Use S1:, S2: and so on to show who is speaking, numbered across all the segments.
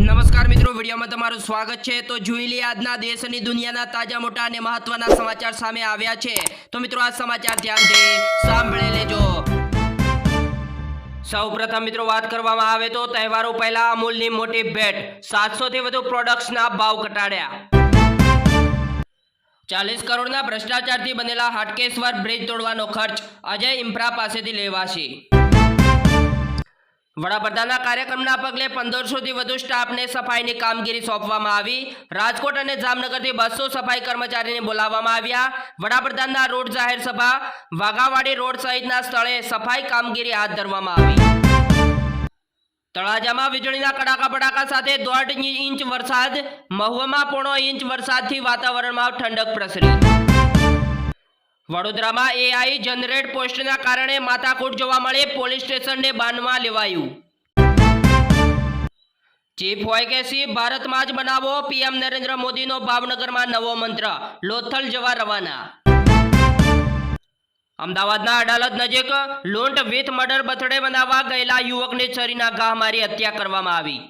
S1: નમસ્કાર મિત્રો, વિડીયોમાં તમારું સ્વાગત છે. તો જોઈ લઈએ આજના દેશ અને દુનિયાના તાજા, મોટા અને મહત્વના સમાચાર સામે આવ્યા છે. તો મિત્રો, આ સમાચાર ધ્યાનથી સાંભળી લેજો. સૌપ્રથમ મિત્રો, વાત કરવામાં આવે તો તહેવારો પહેલા અમૂલની મોટી ભેટ. સાતસો થી વધુ પ્રોડક્ટ્સના ભાવ ઘટાડ્યા. ચાલીસ કરોડના ભ્રષ્ટાચારથી બનેલા હાટકેશ્વર બ્રિજ તોડવાનો ખર્ચ અજય ઇમ્પ્રા પાસેથી લેવાશે. વડાપ્રધાનના કાર્યક્રમના પગલે પંદરસોથી વધુ સ્ટાફને સફાઈની કામગીરી સોંપવામાં આવી. રાજકોટ અને જામનગરથી બસો સફાઈ કર્મચારીને બોલાવવામાં આવ્યા. વડાપ્રધાનના રોડ જાહેર સભા, વાઘાવાડી રોડ સહિતના સ્થળે સફાઈ કામગીરી હાથ ધરવામાં આવી. તળાજામાં વીજળીના કડાકા બડાકા સાથે દોઢ ઇંચ વરસાદ, મહુવામાં પોણો ઇંચ વરસાદથી વાતાવરણમાં ઠંડક પ્રસરી. વડોદરામાં એઆઈ જનરેટ પોસ્ટના કારણે માથાકૂટ જોવા મળે, પોલીસ સ્ટેશનને બાનમાં લેવાયું. ચીફ હોય કે સી ભારતમાં જ બનાવો, પીએમ નરેન્દ્ર મોદીનો ભાવનગરમાં નવો મંત્ર, લોથલ જવા રવાના. અમદાવાદના અડાલત નજીક, લૂંટ, વિથ મર્ડર, બથડે બનાવવા ગયેલા યુવકને છરીના ઘા મારી હત્યા કરવામાં આવી.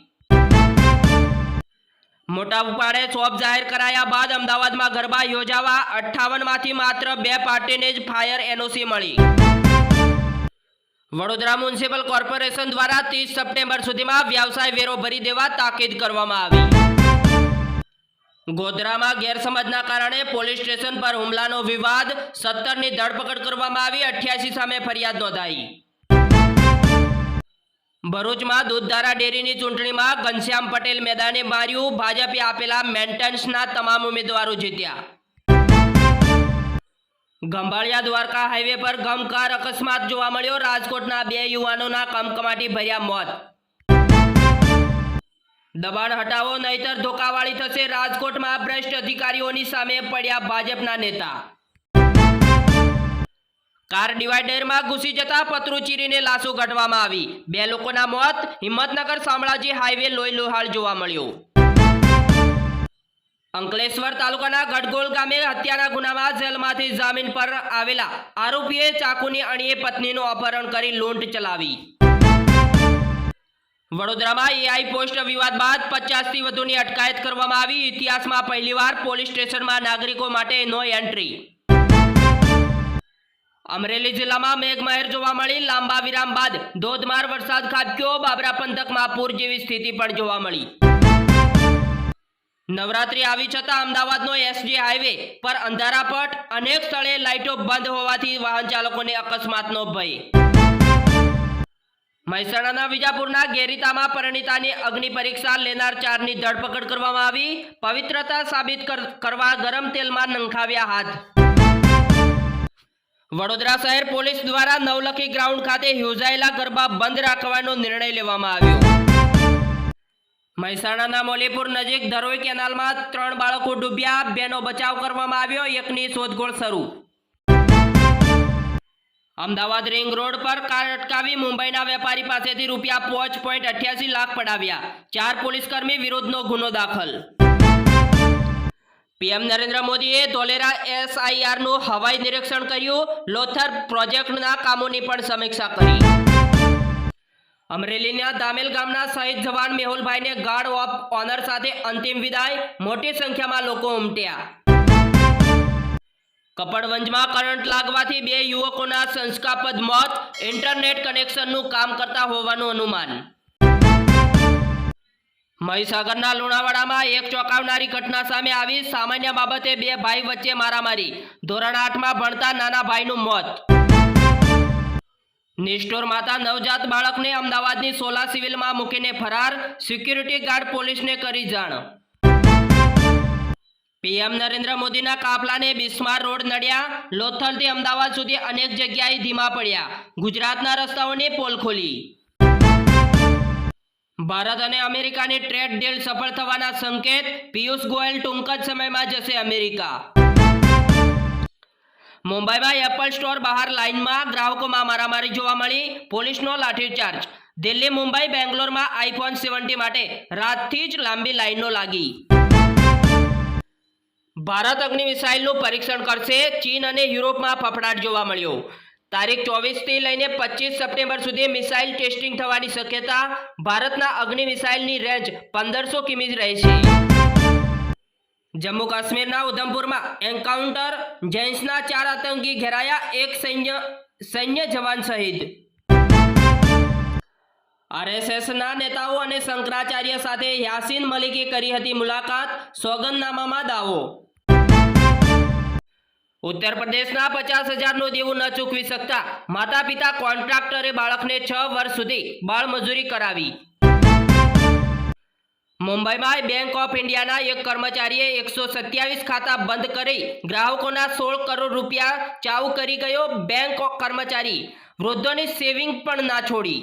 S1: મોટા ઉપાડે શોપ જાહેર કરાયા બાદ અમદાવાદમાં ગરબા યોજાવા અઠ્ઠાવનમાંથી માત્ર બે પાર્ટીને જ ફાયર એનઓસી મળી. વડોદરા મ્યુનિસિપલ કોર્પોરેશન દ્વારા ત્રીસ સપ્ટેમ્બર સુધીમાં વ્યવસાય વેરો ભરી દેવા તાકીદ કરવામાં આવી. ગોધરામાં ગેરસમજના કારણે પોલીસ સ્ટેશન પર હુમલાનો વિવાદ, સત્તરની ધરપકડ કરવામાં આવી, અઠ્યાસી સામે ફરિયાદ નોંધાઈ. ભરૂચમાં દૂધધારા ડેરીની ચૂંટણીમાં ઘનશ્યામ પટેલ મેદાને માર્યું. ભાજપે આપેલા મેન્ટેનન્સના તમામ ઉમેદવારો જીત્યા. ગંભાળિયા દ્વારકા હાઈવે પર ગમકાર અકસ્માત જોવા મળ્યો. રાજકોટના બે યુવાનોના કમકમાટી ભર્યા મોત. દબાણ હટાવો, નહીતર ધોકાવાળી થશે. રાજકોટમાં ભ્રષ્ટ અધિકારીઓની સામે પડ્યા ભાજપના નેતા. કાર ડિવાઈડરમાં ઘૂસી જતા પતરું ચીરીને લાશો કાઢવામાં આવી. બે લોકોના મોત, હિંમતનગર શામળાજી હાઈવે લોહી લોહાળ જોવા મળ્યો. અંકલેશ્વર તાલુકાના ગઢગોલ ગામે હત્યાના ગુનામાં જેલમાંથી જામીન પર આવેલા આરોપીએ ચાકુની અણીએ પત્નીનું અપહરણ કરી લૂંટ ચલાવી. વડોદરામાં એઆઈ પોસ્ટ વિવાદ બાદ પચાસથી વધુની અટકાયત કરવામાં આવી. ઇતિહાસમાં પહેલીવાર પોલીસ સ્ટેશનમાં નાગરિકો માટે નો એન્ટ્રી અમરેલી જિલ્લામાં મેઘમહેર જોવા મળી, લાંબા વિરામ બાદ ધોધમાર વરસાદ ખાબક્યો, બાબરા પંથકમાં પૂર જેવી સ્થિતિ પણ જોવા મળી. નવરાત્રી આવી છતાં અમદાવાદનો એસજી હાઈવે પર અંધારાપટ અનેક સ્થળે લાઇટો બંધ હોવાથી વાહન ચાલકોને અકસ્માતનો ભય. મહેસાણાના વિજાપુરના ગેરીતામાં પરિણીતાની અગ્નિ પરીક્ષા લેનાર ચારની ધરપકડ કરવામાં આવી, પવિત્રતા સાબિત કરવા ગરમ તેલમાં નંખાવ્યા હાથ. વડોદરા શહેર પોલીસ દ્વારા નવલખી ગ્રાઉન્ડ ખાતે યોજાયેલા ગરબા બંધ રાખવાનો નિર્ણય લેવામાં આવ્યો. મહેસાણાના મોલીપુર નજીક ધરોઈ કેનાલમાં ત્રણ બાળકો ડૂબ્યા, બેનો બચાવ કરવામાં આવ્યો, એકની શોધખોળ શરૂ. અમદાવાદ રિંગ રોડ પર કાર અટકાવી મુંબઈના વેપારી પાસેથી રૂપિયા પાંચ પોઈન્ટ અઠ્યાસી લાખ પડાવ્યા. ચાર પોલીસકર્મી વિરુદ્ધનો ગુનો દાખલ. પીએમ નરેન્દ્ર મોદીએ ધોલેરા એસઆઈઆરનું હવાઈ નિરીક્ષણ કર્યું. લોથર પ્રોજેક્ટના કામોની પણ સમીક્ષા કરી. અમરેલીના દામેલ ગામના શહીદ જવાન મેહુલભાઈને ગાર્ડ ઓફ ઓનર સાથે અંતિમ વિદાય. મોટી સંખ્યામાં લોકો ઉમટ્યા. કપડવંજમાં કરંટ લાગવાથી બે યુવકોના સંસ્કાપદ મોત. ઇન્ટરનેટ કનેક્શનનું કામ કરતા હોવાનું અનુમાન. મહીસાગરના લુણાવાડામાં એક ચોંકાવનારી ઘટના સામે આવી. સામાન્ય બાબતે બે ભાઈ વચ્ચે મારામારી. ધોરણ આઠમાં ભણતા નાના ભાઈનું મોત. નિષ્ઠોર માતા નવજાત બાળકને અમદાવાદની સોલા સિવિલમાં મૂકીને ફરાર. સિક્યુરિટી ગાર્ડ પોલીસને કરી જાણ. પીએમ નરેન્દ્ર મોદીના કાફલાને બિસ્માર રોડ નડ્યા. લોથલથી અમદાવાદ સુધી અનેક જગ્યાએ ધીમા પડ્યા. ગુજરાતના રસ્તાઓને પોલ ખોલી. ભારત અને અમેરિકાની ટ્રેડ ડીલ સફળ થવાના સંકેત પિયુષ ગોયલ ટૂંક જ સમયમાં જશે અમેરિકા. મુંબઈમાં એપલ સ્ટોર બહાર લાઇનમાં ગ્રાહકોમાં મારામારી જોવા મળી, પોલીસનો લાઠીચાર્જ. દિલ્હી, મુંબઈ, બેંગ્લોરમાં આઈફોન સેવન્ટી માટે રાતથી જ લાંબી લાઇનો લાગી. ભારત અગ્નિ મિસાઇલનું પરીક્ષણ કરશે, ચીન અને યુરોપમાં ફફડાટ જોવા મળ્યો. તારીખ ચોવીસથી લઈને પચીસ સપ્ટેમ્બર સુધી મિસાઇલ ટેસ્ટિંગ થવાની શક્યતા ભારતના અગ્નિ મિસાઇલની રેન્જ પંદરસો કિમી રહેશે જમ્મુ કાશ્મીરના ઉધમપુરમાં એન્કાઉન્ટર જૈન્સના ચાર આતંકી ઘેરાયા એક સૈન્ય સૈન્ય જવાન શહીદ. આરએસએસના નેતાઓ અને શંકરાચાર્ય સાથે યાસીન મલિકે કરી હતી મુલાકાત, સોગંદનામામાં દાવો. ઉત્તર પ્રદેશના પચાસ હજારનું દેવું ન ચૂકવી શકતા માતા પિતા કોન્ટ્રાક્ટરે બાળકને છ વર્ષ સુધી બાળમજૂરી કરાવી. મુંબઈમાં બેંક ઓફ ઇન્ડિયાના એક કર્મચારીએ એકસો સત્યાવીસ ખાતા બંધ કરી ગ્રાહકોના સોળ કરોડ રૂપિયા ચાઉ કરી ગયો બેંક કર્મચારી. વૃદ્ધોની સેવિંગ પણ ના છોડી.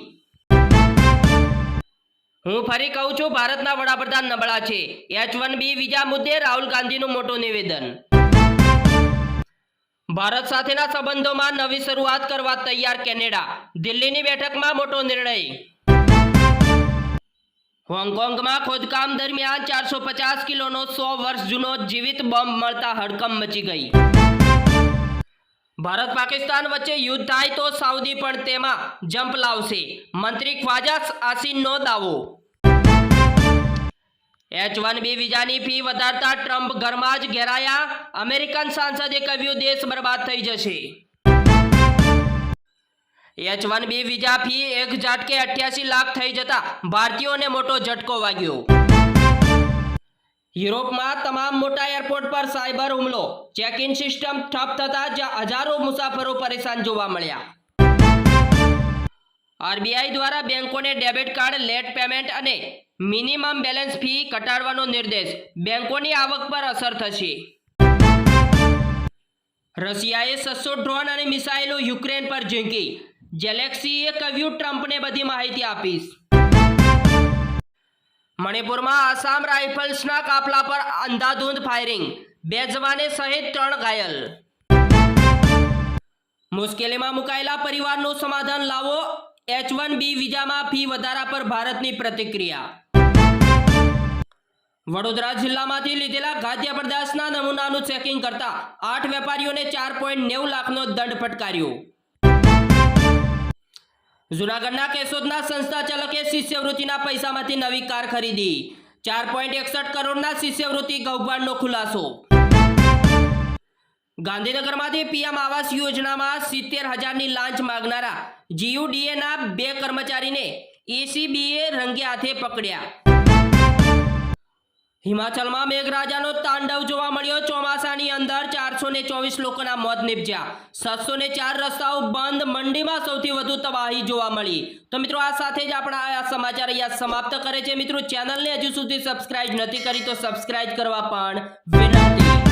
S1: હું ફરી કહું છું, ભારતના વડાપ્રધાન નબળા છે. એચ વન બી વિઝા મુદ્દે રાહુલ ગાંધીનું મોટું નિવેદન. ભારત સાથેના સંબંધોમાં નવી શરૂઆત કરવા તૈયાર કેનેડા. દિલ્હીની બેઠકમાં મોટો નિર્ણય. હોંગકોંગમાં ખોદકામ દરમિયાન ચારસો પચાસ કિલોનો સો વર્ષ જૂનો જીવિત બોમ્બ મળતા હડકંપ મચી ગઈ. ભારત પાકિસ્તાન વચ્ચે યુદ્ધ થાય તો સાઉદી પણ તેમાં જંપ લાવશે. મંત્રી ખ્વાજા આસિનનો દાવો. એચ વન બી વિઝાની ફી વધારતા ટ્રમ્પ ઘરમાં જ ઘેરાયા. અમેરિકન સાંસદે કહ્યું, દેશ બરબાદ થઈ જશે. H one B visa fee એક ઝાટકે અઠ્યાસી લાખ થઈ જતા ભારતીયોને મોટો ઝટકો વાગ્યો. યુરોપમાં તમામ મોટા એરપોર્ટ પર સાયબર હુમલો. ચેક ઇન સિસ્ટમ ઠપ થતા જ્યાં હજારો મુસાફરો પરેશાન જોવા મળ્યા. આરબીઆઈ દ્વારા બેંકોને ડેબિટ કાર્ડ, લેટ પેમેન્ટ અને મિનિમમ બેલેન્સ ફી ઘટાડવાનો નિર્દેશ બેંકોની આવક પર અસર થશે. રશિયાએ સસ્સો ડ્રોન અને મિસાઇલો યુક્રેન પર ઝીંકી. જેલેક્સીએ કહ્યું, ટ્રમ્પને બધી માહિતી આપીશ. મણિપુરમાં આસામ રાઇફલ્સના કાફલા પર અંધાધૂંધ ફાયરિંગ. બે જવાને સહિત ત્રણ ઘાયલ. મુશ્કેલીમાં મુકાયેલા પરિવારનું સમાધાન લાવો એચ વન બી વિઝામાં ફી વધારા પર ભારતની પ્રતિક્રિયા. વડોદરા જિલ્લામાંથી લીધેલા ખાદ્ય પદાર્થના નમૂનાનું ચેકિંગ કરતા આઠ વેપારીઓને ચાર પોઈન્ટ નેવું લાખનો દંડ ફટકાર્યો. જુનાગઢના કેશોદના સંસ્થા ચાલકે શિષ્યવૃત્તિના પૈસામાંથી નવી કાર ખરીદી. ચાર પોઈન્ટ એકસઠ કરોડના શિષ્યવૃત્તિ કૌભાંડનો ખુલાસો. ગાંધીનગરમાંથી પીએમ આવાસ યોજનામાં સિત્તેર હજારની લાંચ માગનારા જીયુડીએના બે કર્મચારીને એસીબીએ રંગે હાથે પકડ્યા. હિમાચલમાં મેઘરાજાનો તાંડવ જોવા મળ્યો. ચોમાસાની અંદર ચારસો ને ચોવીસ લોકોના મોત નીપજ્યા. સાતસો ને ચાર રસ્તાઓ બંધ. મંડીમાં સૌથી વધુ તબાહી જોવા મળી. તો મિત્રો, આ સાથે જ આપણા આ સમાચાર અહીંયા સમાપ્ત કરે છે. મિત્રો, ચેનલને હજુ સુધી સબસ્ક્રાઇબ નથી કરી તો સબસ્ક્રાઇબ કરવા પણ વિનંતી.